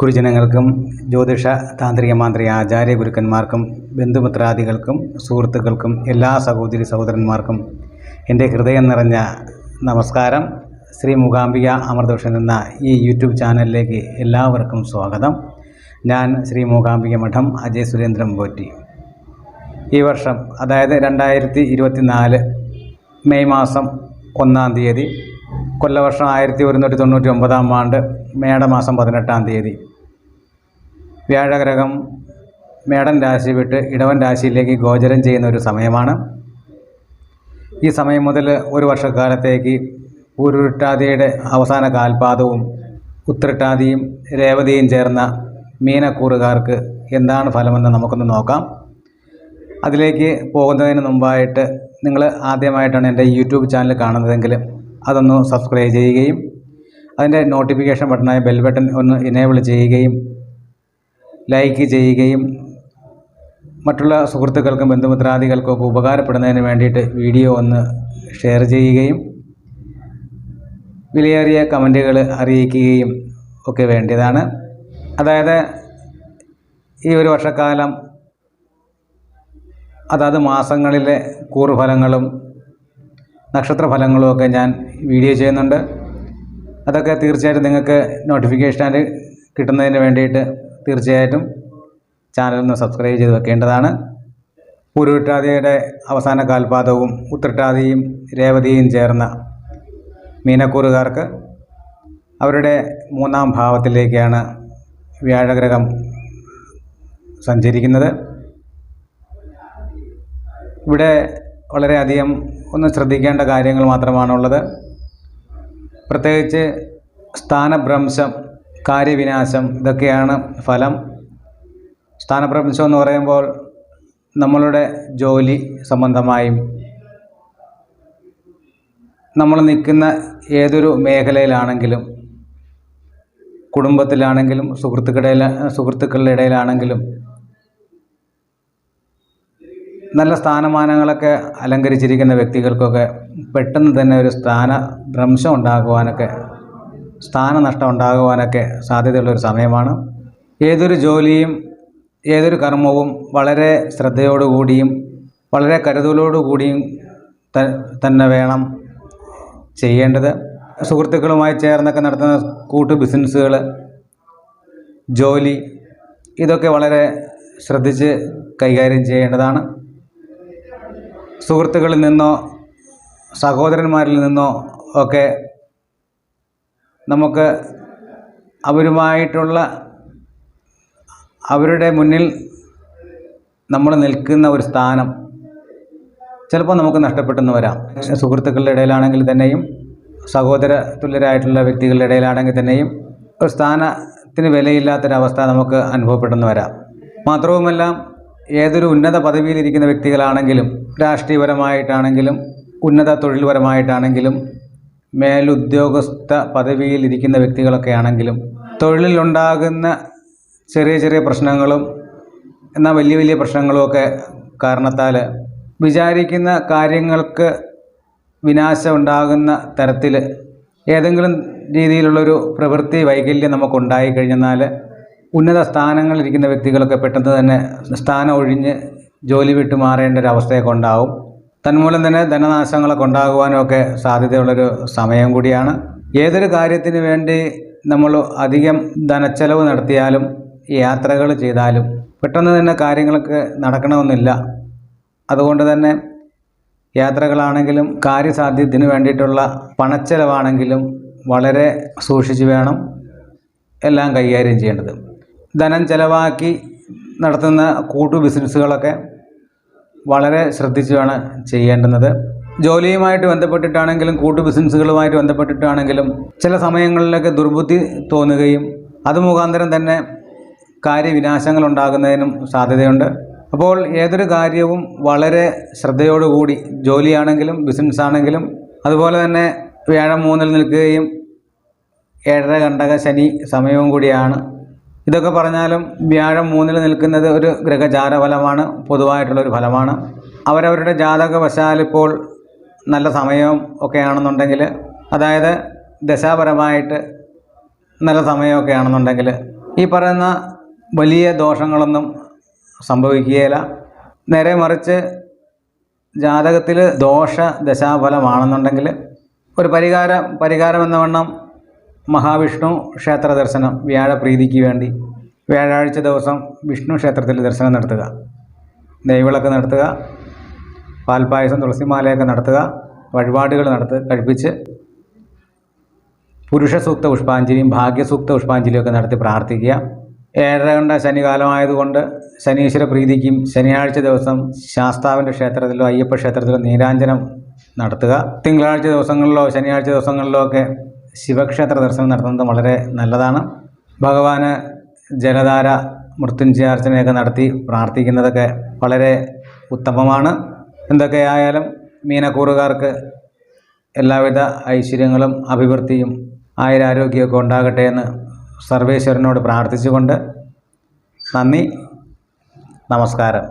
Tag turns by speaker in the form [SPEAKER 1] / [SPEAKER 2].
[SPEAKER 1] ഗുരുജനങ്ങൾക്കും ജ്യോതിഷ താന്ത്രിക മാന്ത്രിക ആചാര്യ ഗുരുക്കന്മാർക്കും ബന്ധുമിത്രാദികൾക്കും സുഹൃത്തുക്കൾക്കും എല്ലാ സഹോദരി സഹോദരന്മാർക്കും എന്റെ ഹൃദയം നിറഞ്ഞ നമസ്കാരം. ശ്രീ മൂകാംബിക അമൃതോഷൻ എന്ന ഈ യൂട്യൂബ് ചാനലിലേക്ക് എല്ലാവർക്കും സ്വാഗതം. ഞാൻ ശ്രീ മൂകാംബിക മഠം അജയ് സുരേന്ദ്രൻ പോറ്റി. ഈ വർഷം അതായത് രണ്ടായിരത്തി ഇരുപത്തി നാല് മെയ് മാസം ഒന്നാം തീയതി കൊല്ലവർഷം ആയിരത്തി ഒരുന്നൂറ്റി തൊണ്ണൂറ്റി ഒമ്പതാം ആണ്ട് മേടമാസം പതിനെട്ടാം തീയതി. വ്യാഴഗ്രഹം മേടൻ രാശി വിട്ട് ഇടവൻ രാശിയിലേക്ക് ഗോചരം ചെയ്യുന്ന ഒരു സമയമാണ്. ഈ സമയം മുതൽ ഒരു വർഷക്കാലത്തേക്ക് ഉരുട്ടാതിയുടെ അവസാന കാൽപാദവും ഉത്രട്ടാതിയും രേവതിയും ചേർന്ന മീനക്കൂറുകാർക്ക് എന്താണ് ഫലമെന്ന് നമുക്കൊന്ന് നോക്കാം. അതിലേക്ക് പോകുന്നതിന് മുമ്പായിട്ട് നിങ്ങൾ ആദ്യമായിട്ടാണ് എന്റെ യൂട്യൂബ് ചാനൽ കാണുന്നതെങ്കിൽ അതൊന്ന് സബ്സ്ക്രൈബ് ചെയ്യുകയും അതിന്റെ നോട്ടിഫിക്കേഷൻ ബട്ടണായ ബെൽ ബട്ടൺ ഒന്ന് ഇനേബിൾ ചെയ്യുകയും ലൈക്ക് ചെയ്യുകയും മറ്റുള്ള സുഹൃത്തുക്കൾക്കും ബന്ധുമിത്രാദികൾക്കും ഒക്കെ ഉപകാരപ്പെടുന്നതിന് വേണ്ടിയിട്ട് വീഡിയോ ഒന്ന് ഷെയർ ചെയ്യുകയും വിലയേറിയ കമന്റുകൾ അറിയിക്കുകയും ഒക്കെ വേണ്ടിയതാണ്. അതായത് ഈ ഒരു വർഷക്കാലം അതാത് മാസങ്ങളിലെ കൂറുഫലങ്ങളും നക്ഷത്രഫലങ്ങളും ഒക്കെ ഞാൻ വീഡിയോ ചെയ്യുന്നുണ്ട്. അതൊക്കെ തീർച്ചയായിട്ടും നിങ്ങൾക്ക് നോട്ടിഫിക്കേഷൻ കിട്ടുന്നതിന് വേണ്ടിയിട്ട് തീർച്ചയായിട്ടും ചാനലൊന്ന് സബ്സ്ക്രൈബ് ചെയ്ത് വെക്കേണ്ടതാണ്. പൂരുട്ടാതിയുടെ അവസാന കാൽപാദവും ഉത്രട്ടാതിയും രേവതിയും ചേർന്ന മീനക്കൂറുകാർക്ക് അവരുടെ മൂന്നാം ഭാവത്തിലേക്കാണ് വ്യാഴഗ്രഹം സഞ്ചരിക്കുന്നത്. ഇവിടെ വളരെയധികം ഒന്ന് ശ്രദ്ധിക്കേണ്ട കാര്യങ്ങൾ മാത്രമാണുള്ളത്. പ്രത്യേകിച്ച് സ്ഥാനഭ്രംശം കാര്യവിനാശം ഇതൊക്കെയാണ് ഫലം. സ്ഥാനഭ്രംശം എന്ന് പറയുമ്പോൾ നമ്മളുടെ ജോലി സംബന്ധമായും നമ്മൾ നിൽക്കുന്ന ഏതൊരു മേഖലയിലാണെങ്കിലും കുടുംബത്തിലാണെങ്കിലും സുഹൃത്തുക്കളുടെ സുഹൃത്തുക്കളുടെ ഇടയിലാണെങ്കിലും നല്ല സ്ഥാനമാനങ്ങളൊക്കെ അലങ്കരിച്ചിരിക്കുന്ന വ്യക്തികൾക്കൊക്കെ പെട്ടെന്ന് തന്നെ ഒരു സ്ഥാന ഭ്രംശം ഉണ്ടാകുവാനൊക്കെ സ്ഥാനനഷ്ടം ഉണ്ടാകുവാനൊക്കെ സാധ്യതയുള്ളൊരു സമയമാണ്. ഏതൊരു ജോലിയും ഏതൊരു കർമ്മവും വളരെ ശ്രദ്ധയോടുകൂടിയും വളരെ കരുതലോടുകൂടിയും തന്നെ വേണം ചെയ്യേണ്ടത്. സുഹൃത്തുക്കളുമായി ചേർന്നൊക്കെ നടത്തുന്ന കൂട്ടു ബിസിനസ്സുകൾ ജോലി ഇതൊക്കെ വളരെ ശ്രദ്ധിച്ച് കൈകാര്യം ചെയ്യേണ്ടതാണ്. സുഹൃത്തുക്കളിൽ നിന്നോ സഹോദരന്മാരിൽ നിന്നോ ഒക്കെ നമുക്ക് അവരുമായിട്ടുള്ള അവരുടെ മുന്നിൽ നമ്മൾ നിൽക്കുന്ന ഒരു സ്ഥാനം ചിലപ്പോൾ നമുക്ക് നഷ്ടപ്പെട്ടെന്ന് വരാം. സുഹൃത്തുക്കളുടെ ഇടയിലാണെങ്കിൽ തന്നെയും സഹോദര തുല്യരായിട്ടുള്ള വ്യക്തികളുടെ ഇടയിലാണെങ്കിൽ തന്നെയും ഒരു സ്ഥാനത്തിന് വിലയില്ലാത്തൊരവസ്ഥ നമുക്ക് അനുഭവപ്പെട്ടെന്ന് വരാം. മാത്രവുമല്ല ഏതൊരു ഉന്നത പദവിയിലിരിക്കുന്ന വ്യക്തികളാണെങ്കിലും രാഷ്ട്രീയപരമായിട്ടാണെങ്കിലും ഉന്നത തൊഴിൽപരമായിട്ടാണെങ്കിലും മേലുദ്യോഗസ്ഥ പദവിയിലിരിക്കുന്ന വ്യക്തികളൊക്കെ ആണെങ്കിലും തൊഴിലിലുണ്ടാകുന്ന ചെറിയ ചെറിയ പ്രശ്നങ്ങളും എന്നാൽ വലിയ വലിയ പ്രശ്നങ്ങളുമൊക്കെ കാരണത്താൽ വിചാരിക്കുന്ന കാര്യങ്ങൾക്ക് വിനാശം ഉണ്ടാകുന്ന തരത്തിൽ ഏതെങ്കിലും രീതിയിലുള്ളൊരു പ്രവൃത്തി വൈകല്യം നമുക്കുണ്ടായി ഉന്നത സ്ഥാനങ്ങളിലിരിക്കുന്ന വ്യക്തികളൊക്കെ പെട്ടെന്ന് തന്നെ സ്ഥാനം ഒഴിഞ്ഞ് ജോലി വിട്ട് മാറേണ്ട ഒരു അവസ്ഥയൊക്കെ ഉണ്ടാവും. തന്മൂലം തന്നെ ധനനാശങ്ങളൊക്കെ ഉണ്ടാകുവാനും ഒക്കെ സാധ്യതയുള്ളൊരു സമയം കൂടിയാണ്. ഏതൊരു കാര്യത്തിന് വേണ്ടി നമ്മൾ അധികം ധനച്ചെലവ് നടത്തിയാലും യാത്രകൾ ചെയ്താലും പെട്ടെന്ന് തന്നെ കാര്യങ്ങളൊക്കെ നടക്കണമെന്നില്ല. അതുകൊണ്ട് തന്നെ യാത്രകളാണെങ്കിലും കാര്യസാധ്യത്തിന് വേണ്ടിയിട്ടുള്ള പണച്ചെലവാണെങ്കിലും വളരെ സൂക്ഷിച്ച് വേണം എല്ലാം കൈകാര്യം ചെയ്യേണ്ടത്. ധനം ചെലവാക്കി നടത്തുന്ന കൂട്ടു ബിസിനസ്സുകളൊക്കെ വളരെ ശ്രദ്ധിച്ച് വേണം ചെയ്യേണ്ടുന്നത്. ജോലിയുമായിട്ട് ബന്ധപ്പെട്ടിട്ടാണെങ്കിലും കൂട്ടു ബിസിനസ്സുകളുമായിട്ട് ബന്ധപ്പെട്ടിട്ടാണെങ്കിലും ചില സമയങ്ങളിലൊക്കെ ദുർബുദ്ധി തോന്നുകയും അത് മുഖാന്തരം തന്നെ കാര്യവിനാശങ്ങൾ ഉണ്ടാകുന്നതിനും സാധ്യതയുണ്ട്. അപ്പോൾ ഏതൊരു കാര്യവും വളരെ ശ്രദ്ധയോടുകൂടി ജോലിയാണെങ്കിലും ബിസിനസ് ആണെങ്കിലും അതുപോലെ തന്നെ വ്യാഴം മൂന്നിൽ നിൽക്കുകയും ഏഴര കണ്ടക ശനി സമയവും കൂടിയാണ് ഇതൊക്കെ പറഞ്ഞാലും വ്യാഴം മൂന്നിൽ നിൽക്കുന്നത് ഒരു ഗ്രഹചാര ഫലമാണ് പൊതുവായിട്ടുള്ളൊരു ഫലമാണ്. അവരവരുടെ ജാതകവശാലിപ്പോൾ നല്ല സമയവും ഒക്കെ ആണെന്നുണ്ടെങ്കിൽ അതായത് ദശാപരമായിട്ട് നല്ല സമയമൊക്കെ ആണെന്നുണ്ടെങ്കിൽ ഈ പറയുന്ന വലിയ ദോഷങ്ങളൊന്നും സംഭവിക്കുകയില്ല. നേരെ മറിച്ച് ജാതകത്തിൽ ദോഷ ദശാഫലമാണെന്നുണ്ടെങ്കിൽ ഒരു പരിഹാരം പരിഹാരം എന്ന വണ്ണം മഹാവിഷ്ണു ക്ഷേത്ര ദർശനം വ്യാഴപ്രീതിക്ക് വേണ്ടി വ്യാഴാഴ്ച ദിവസം വിഷ്ണു ക്ഷേത്രത്തിൽ ദർശനം നടത്തുക. നെയ്വിളക്ക് നടത്തുക. പാൽപ്പായസം തുളസിമാലയൊക്കെ നടത്തുക. വഴിപാടുകൾ നടത്ത് കഴിപ്പിച്ച് പുരുഷസൂക്ത പുഷ്പാഞ്ജലിയും ഭാഗ്യസൂക്ത പുഷ്പാഞ്ജലിയും ഒക്കെ നടത്തി പ്രാർത്ഥിക്കുക. ഏഴര കണ്ട ശനികാലമായതുകൊണ്ട് ശനീശ്വര പ്രീതിക്കും ശനിയാഴ്ച ദിവസം ശാസ്താവിന്റെ ക്ഷേത്രത്തിലോ അയ്യപ്പ ക്ഷേത്രത്തിലോ നീരാഞ്ജനം നടത്തുക. തിങ്കളാഴ്ച ദിവസങ്ങളിലോ ശനിയാഴ്ച ദിവസങ്ങളിലോ ഒക്കെ ശിവക്ഷേത്ര ദർശനം നടത്തുന്നത് വളരെ നല്ലതാണ്. ഭഗവാന് ജലധാര മൃത്യുഞ്ജയാർച്ചനയൊക്കെ നടത്തി പ്രാർത്ഥിക്കുന്നതൊക്കെ വളരെ ഉത്തമമാണ്. എന്തൊക്കെയായാലും മീനക്കൂറുകാർക്ക് എല്ലാവിധ ഐശ്വര്യങ്ങളും അഭിവൃദ്ധിയും ആയുരാരോഗ്യമൊക്കെ ഉണ്ടാകട്ടെ എന്ന് സർവേശ്വരനോട് പ്രാർത്ഥിച്ചുകൊണ്ട് നന്ദി നമസ്കാരം.